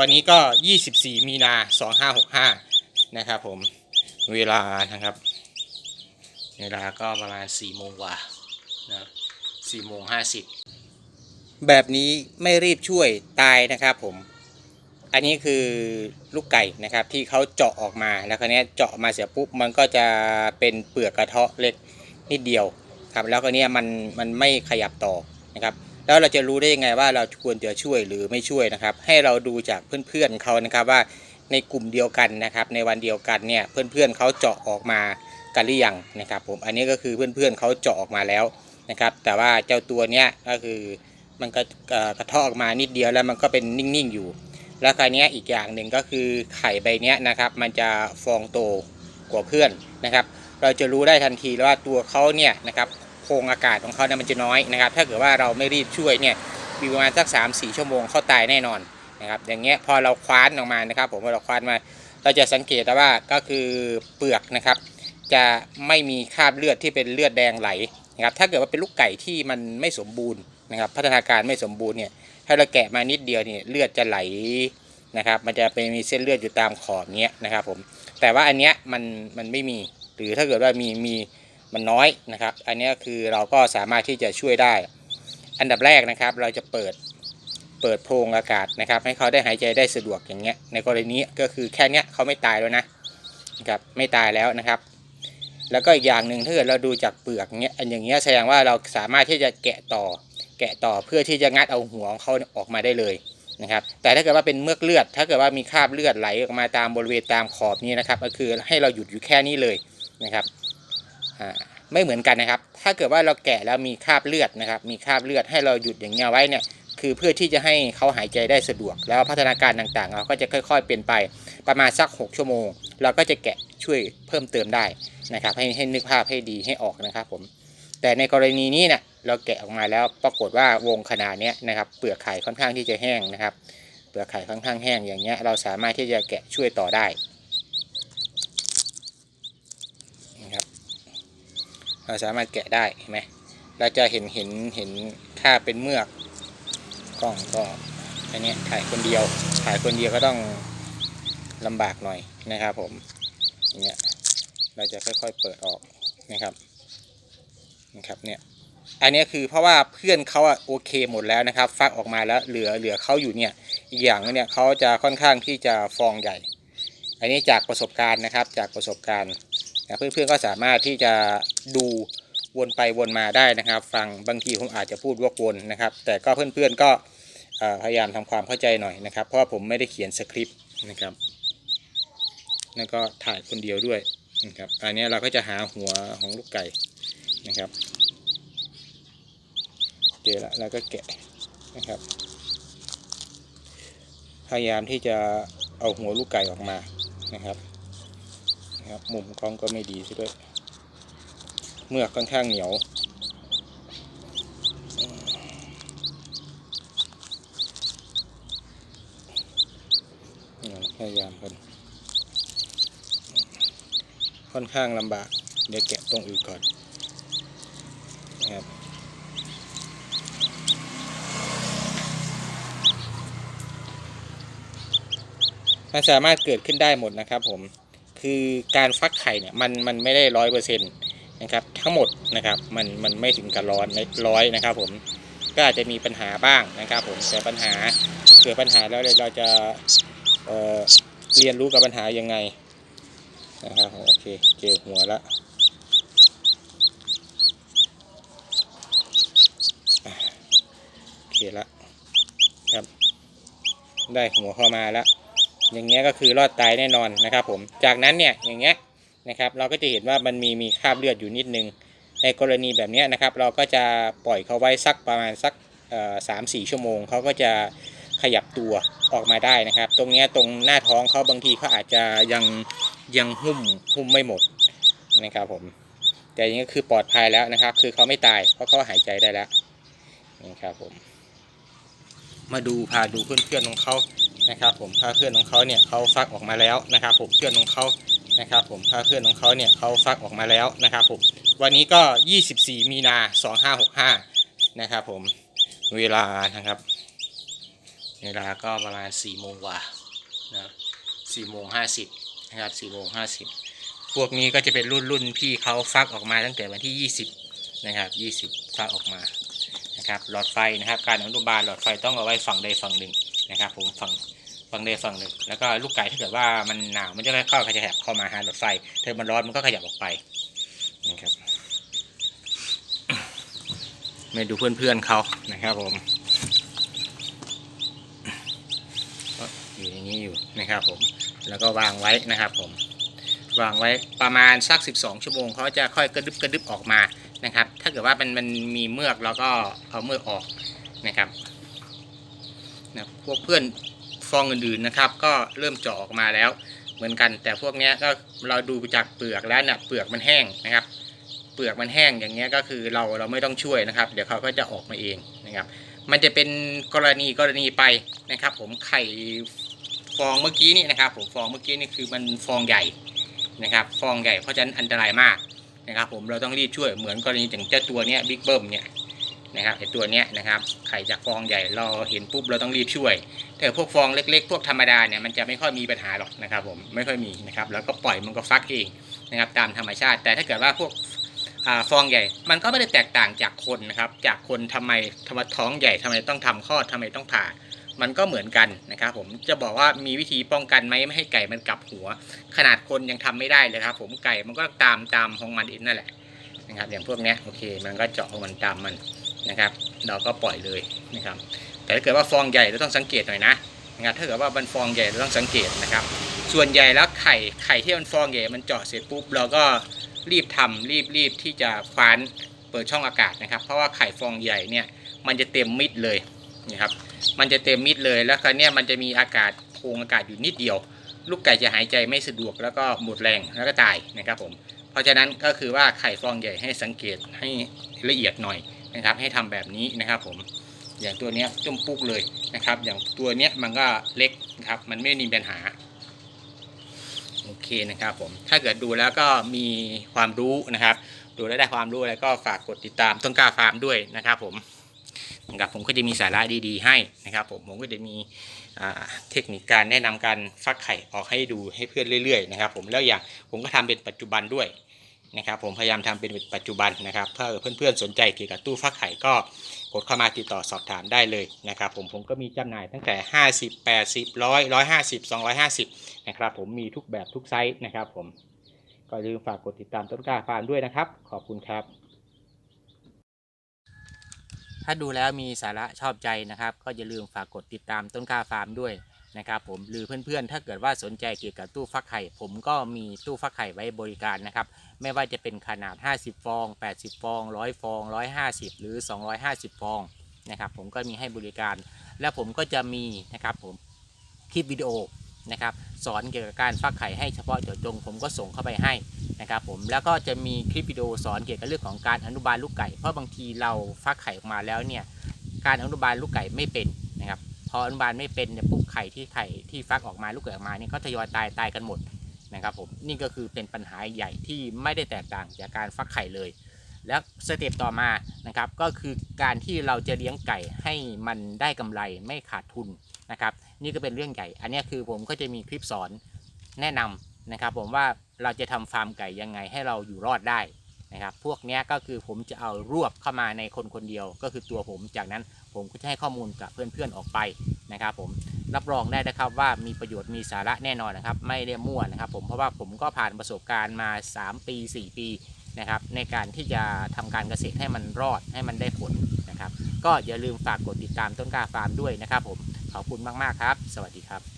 วันนี้ก็ 24 มีนา 2565 นะครับผม เวลานะครับ เวลาก็ประมาณ4โมงกว่านะ4โมง50 แบบนี้ไม่รีบช่วยตายนะครับผม อันนี้คือลูกไก่นะครับที่เขาเจาะออกมาแล้วคราวนี้เจาะมาเสร็จปุ๊บมันก็จะเป็นเปลือกกระเทาะเล็กนิดเดียวครับแล้วก็เนี้มันมันไม่ขยับต่อนะครับ แล้วเราจะรู้ได้ยังไงว่าเราควรจะช่วยหรือไม่ช่วยนะครับ ให้เราดูจากเพื่อนๆเขานะครับว่าในกลุ่มเดียวกันนะครับ ในวันเดียวกันเนี่ยเพื่อนๆเขาเจาะออกมากันหรือยังนะครับ ผมอันนี้ก็คือเพื่อนๆเขาเจาะออกมาแล้วนะครับ แต่ว่าเจ้าตัวเนี้ยก็คือมันก็กระทาะออกมานิดเดียวแล้วมันก็เป็นนิ่งๆอยู่ แล้วคราวนี้อีกอย่างหนึ่งก็คือไข่ใบเนี้ยนะครับ มันจะฟองโตกว่าเพื่อนนะครับ เราจะรู้ได้ทันทีว่าตัวเขาเนี่ยนะครับ พรงอากาศของเขาเนี่ยมันจะน้อยนะครับ ถ้าเกิดว่าเราไม่รีบช่วยเนี่ยมีประมาณสัก3 4 ชั่วโมงเขาตายแน่นอนนะครับ อย่างเงี้ยพอเราคว้านออกมานะครับ ผมพอเราคว้านมา เราจะสังเกตว่าก็คือเปลือกนะครับ จะไม่มีคราบเลือดที่เป็นเลือดแดงไหลนะครับ ถ้าเกิดว่าเป็นลูกไก่ที่มันไม่สมบูรณ์นะครับ พัฒนาการไม่สมบูรณ์เนี่ยถ้าเราแกะมานิดเดียวเนี่ยเลือดจะไหลนะครับ มันจะเป็นมีเส้นเลือดอยู่ตามขอบเนี้ยนะครับผมแต่ว่าอันเนี้ยมันมันไม่มีหรือถ้าเกิดว่ามีมี มันน้อยนะครับ อันนี้คือเราก็สามารถที่จะช่วยได้ อันดับแรกนะครับ เราจะเปิดเปิดโพรงอากาศนะครับ ให้เขาได้หายใจได้สะดวกอย่างเงี้ย ในกรณีนี้ก็คือแค่เนี้ยเขาไม่ตายแล้วนะนะครับไม่ตายแล้วนะครับ แล้วก็อีกอย่างหนึ่งถ้าเกิดเราดูจากเปลือกเนี้ยอันอย่างเงี้ยแสดงว่าเราสามารถที่จะแกะต่อ แกะต่อเพื่อที่จะงัดเอาหัวของเขาออกมาได้เลยนะครับ แต่ถ้าเกิดว่าเป็นเมือกเลือด ถ้าเกิดว่ามีคราบเลือดไหลออกมาตามบริเวณตามขอบนี้นะครับ ก็คือให้เราหยุดอยู่แค่นี้เลยนะครับ ไม่เหมือนกันนะครับ ถ้าเกิดว่าเราแกะแล้วมีคราบเลือดนะครับ มีคราบเลือดให้เราหยุดอย่างเงี้ยไว้เนี่ย คือเพื่อที่จะให้เขาหายใจได้สะดวก แล้วพัฒนาการต่างๆ เราก็จะค่อย ๆ เป็นไปประมาณสัก 6 ชั่วโมง เราก็จะแกะช่วยเพิ่มเติมได้นะครับ ให้ให้นึกภาพให้ดีให้ออกนะครับผม แต่ในกรณีนี้เนี่ยเราแกะออกมาแล้วปรากฏว่าวงขนาดเนี้ยนะครับ เปลือกไข่ค่อนข้างที่จะแห้งนะครับ เปลือกไข่ค่อนข้างแห้งอย่างเงี้ย เราสามารถที่จะแกะช่วยต่อได้นะครับ เราสามารถแกะได้เห็นไหมเราจะเห็นเห็นเห็นถ้าเป็นเมือกกล้องก็อันนี้ถ่ายคนเดียว ถ่ายคนเดียวก็ต้องลำบากหน่อยนะครับ ผมอย่างเงี้ยเราจะค่อยๆเปิดออกนะครับนะครับเนี่ยอันนี้คือเพราะว่าเพื่อนเขาอะโอเคหมดแล้วนะครับฟักออกมาแล้วเหลือเหลือเขาอยู่เนี่ยอีกอย่างนึงเนี่ยเขาจะค่อนข้างที่จะฟองใหญ่ อันนี้จากประสบการณ์นะครับจากประสบการณ์ นะเพื่อนๆก็สามารถที่จะดูวนไปวนมาได้นะครับ ฟังบางทีผมอาจจะพูดวกวนนะครับ แต่ก็เพื่อนๆก็พยายามทำความเข้าใจหน่อยนะครับ เพราะผมไม่ได้เขียนสคริปต์นะครับแล้วก็ถ่ายคนเดียวด้วยนะครับอันนี้เราก็จะหาหัวของลูกไก่นะครับเจอละแล้วก็แกะนะครับ พยายามที่จะเอาหัวลูกไก่ออกมานะครับ นะครับ มุมกล้องก็ไม่ดีซะด้วย เมือกค่อนข้างเหนียว พยายามกัน ค่อนข้างลำบาก เดี๋ยวแกะตรงอื่นก่อนนะครับมันสามารถเกิดขึ้นได้หมดนะครับผม คือการฟักไข่เนี่ยมันมันไม่ได้ร้อยเปอร์เซ็นต์นะครับทั้งหมดนะครับมันมันไม่ถึงกับร้อนร้อยนะครับผมก็อาจจะมีปัญหาบ้างนะครับผมแต่ปัญหาเกิดปัญหาแล้วเนี่ยเราจะเอ่อเรียนรู้กับปัญหายังไงนะครับโอเคเจอหัวละโอเคละครับได้หัวเข้ามาแล้ว อย่างเงี้ยก็คือรอดตายแน่นอนนะครับผมจากนั้นเนี่ยอย่างเงี้ยนะครับเราก็จะเห็นว่ามันมีมีคราบเลือดอยู่นิดนึง ในกรณีแบบเนี้ยนะครับ เราก็จะปล่อยเขาไว้สักประมาณสักสามสี่ชั่วโมงเขาก็จะขยับตัวออกมาได้นะครับ ตรงเนี้ยตรงหน้าท้องเขาบางทีเขาอาจจะยังยังหุ้มหุ้มไม่หมดนะครับผมแต่ย่างก็คือปลอดภัยแล้วนะครับ คือเขาไม่ตายเพราะเขาหายใจได้แล้วนะครับผมมาดูพาดูเพื่อนๆของเขา นะครับผมพาเพื่อนของเขาเนี่ยเขาฟักออกมาแล้วนะครับผมเพื่อนของเขานะครับผมพาเพื่อนของเขาเนี่ยเขาฟักออกมาแล้วนะครับผมวันนี้ก็ 24 มีนา 2565 นะครับผมเวลานะครับ เวลาก็ประมาณ4ี่โมงกว่านะสี่โมงห้าสิบนะครับสี่โมงห้าสิบพวกนี้ก็จะเป็นรุ่นรุ่นพี่เขาฟักออกมาตั้งแต่วันที่20นะครับ20ฟักออกมา นะครับหลอดไฟนะครับ การอนุบาลหลอดไฟต้องเอาไว้ฝั่งใดฝั่งหนึ่งนะครับ ผมฝั่งฝั่งใดฝั่งหนึ่ง แล้วก็ลูกไก่ถ้าเกิดว่ามันหนาวมันจะค่อยๆขยับเข้ามาหาหลอดไฟถ้ามันร้อนมันก็ขยับออกไปนะครับมาดูเพื่อนๆเขานะครับผมก็อยู่อย่างนี้อยู่นะครับผมแล้วก็วางไว้นะครับผมวางไว้ประมาณสัก 12 ชั่วโมงเขาจะค่อยกระดึบกระดึบออกมา นะครับ ถ้าเกิดว่ามันมันมีเมือกเราก็เอาเมือกออกนะครับนะพวกเพื่อนฟองอื่นๆนะครับ ก็เริ่มเจาะออกมาแล้วเหมือนกัน แต่พวกนี้ก็เราดูจากเปลือกแล้วเนี่ยเปลือกมันแห้งนะครับ เปลือกมันแห้งอย่างเงี้ยก็คือเราเราไม่ต้องช่วยนะครับ เดี๋ยวเขาก็จะออกมาเองนะครับ มันจะเป็นกรณีกรณีไปนะครับ ผมไข่ฟองเมื่อกี้นี่นะครับ ผมฟองเมื่อกี้นี่คือมันฟองใหญ่นะครับ ฟองใหญ่เพราะฉะนั้นอันตรายมาก นะครับผมเราต้องรีบช่วยเหมือนกรณีอย่างเจ้าตัวเนี้ยบิ๊กเบิ้มเนี่ยนะครับไอตัวเนี้ยนะครับไข่จากฟองใหญ่เราเห็นปุ๊บเราต้องรีบช่วย แต่พวกฟองเล็กๆ พวกธรรมดาเนี่ยมันจะไม่ค่อยมีปัญหาหรอกนะครับผมไม่ค่อยมีนะครับแล้วก็ปล่อยมันก็ฟักเองนะครับตามธรรมชาติ แต่ถ้าเกิดว่าพวกอฟองใหญ่ มันก็ไม่ได้แตกต่างจากคนนะครับจากคนทำไมทำไมท้องใหญ่ทำไมต้องทำคลอดทำไมต้องผ่า มันก็เหมือนกันนะครับผมจะบอกว่ามีวิธีป้องกันไหมไม่ให้ไก่มันกลับหัว ขนาดคนยังทำไม่ได้เลยครับ ผมไก่มันก็ตามตามของมันเองนั่นแหละนะครับอย่างพวกนี้โอเค มันก็เจาะของมันตามมันนะครับ เราก็ปล่อยเลยนะครับ แต่ถ้าเกิดว่าฟองใหญ่เราต้องสังเกตหน่อยนะนะครับถ้าเกิดว่ามันฟองใหญ่เราต้องสังเกตนะครับ ส่วนใหญ่แล้วไข่ไข่ที่มันฟองใหญ่มันเจาะเสร็จปุ๊บเราก็รีบทำรีบรีบที่จะฟ้านเปิดช่องอากาศนะครับ เพราะว่าไข่ฟองใหญ่เนี่ยมันจะเต็มมิดเลยนะครับ มันจะเต็มมิดเลยแล้วคราวเนี้ยมันจะมีอากาศโพรงอากาศอยู่นิดเดียว ลูกไก่จะหายใจไม่สะดวกแล้วก็หมดแรงแล้วก็ตายนะครับผมเพราะฉะนั้นก็คือว่าไข่ฟองใหญ่ให้สังเกตให้ละเอียดหน่อยนะครับ ให้ทำแบบนี้นะครับผมอย่างตัวเนี้ยจุ่มปุกเลยนะครับ อย่างตัวเนี้ยมันก็เล็กนะครับมันไม่มีปัญหาโอเคนะครับผมถ้าเกิดดูแล้วก็มีความรู้นะครับ ดูแล้วได้ความรู้แล้วก็ฝากกดติดตามต้นกล้าฟาร์มด้วยนะครับผม นะครับผมก็จะมีสาระดีๆให้นะครับผมผมก็จะมีเทคนิคการแนะนำการฟักไข่ออกให้ดูให้เพื่อนเรื่อยๆนะครับผมแล้วอย่างผมก็ทำเป็นปัจจุบันด้วยนะครับผมพยายามทำเป็นปัจจุบันนะครับถ้าเพื่อนๆสนใจเกี่ยวกับตู้ฟักไข่ก็กดเข้ามาติดต่อสอบถามได้เลยนะครับผมผมก็มีจำหน่ายตั้งแต่ 50 80 100 150 250นะครับผมมีทุกแบบทุกไซส์นะครับผมก็อย่าลืมฝากกดติดตามต้นกล้าฟาร์มด้วยนะครับ ขอบคุณครับ ถ้าดูแล้วมีสาระชอบใจนะครับ ก็อย่าลืมฝากกดติดตามต้นกล้าฟาร์มด้วยนะครับผมหรือเพื่อนๆ ถ้าเกิดว่าสนใจเกี่ยวกับตู้ฟักไข่ ผมก็มีตู้ฟักไข่ไว้บริการนะครับ ไม่ว่าจะเป็นขนาด 50 ฟอง 80 ฟอง 100 ฟอง 150 หรือ 250 ฟองนะครับ ผมก็มีให้บริการ และผมก็จะมีนะครับผมคลิปวิดีโอ นะครับสอนเกี่ยวกับการฟักไข่ให้เฉพาะเจาะจงผมก็ส่งเข้าไปให้นะครับผมแล้วก็จะมีคลิปวิดีโอสอนเกี่ยวกับเรื่องของการอนุบาลลูกไก่เพราะบางทีเราฟักไข่ออกมาแล้วเนี่ยการอนุบาลลูกไก่ไม่เป็นนะครับพออนุบาลไม่เป็นเนี่ยปุ๊บไข่ที่ไข่ที่ฟักออกมาลูกไก่ออกมาเนี่ยก็ทยอยตายตายกันหมดนะครับผมนี่ก็คือเป็นปัญหาใหญ่ที่ไม่ได้แตกต่างจากการฟักไข่เลย แล้วสเต็ปต่อมานะครับก็คือการที่เราจะเลี้ยงไก่ให้มันได้กำไรไม่ขาดทุนนะครับนี่ก็เป็นเรื่องใหญ่ อันนี้คือผมก็จะมีคลิปสอนแนะนำนะครับ ผมว่าเราจะทำฟาร์มไก่ยังไงให้เราอยู่รอดได้นะครับพวกนี้ก็คือผมจะเอารวบเข้ามาในคนคนเดียว ก็คือตัวผมจากนั้นผมก็จะให้ข้อมูลกับเพื่อนๆออกไปนะครับ ผมรับรองได้นะครับว่ามีประโยชน์มีสาระแน่นอนนะครับ ไม่ได้มั่วนะครับ ผมเพราะว่าผมก็ผ่านประสบการณ์มา 3 ปี 4 ปี นะครับ ในการที่จะทำการเกษตรให้มันรอดให้มันได้ผลนะครับ ก็อย่าลืมฝากกดติดตามต้นกล้าฟาร์มด้วยนะครับผมขอบคุณมากๆครับ สวัสดีครับ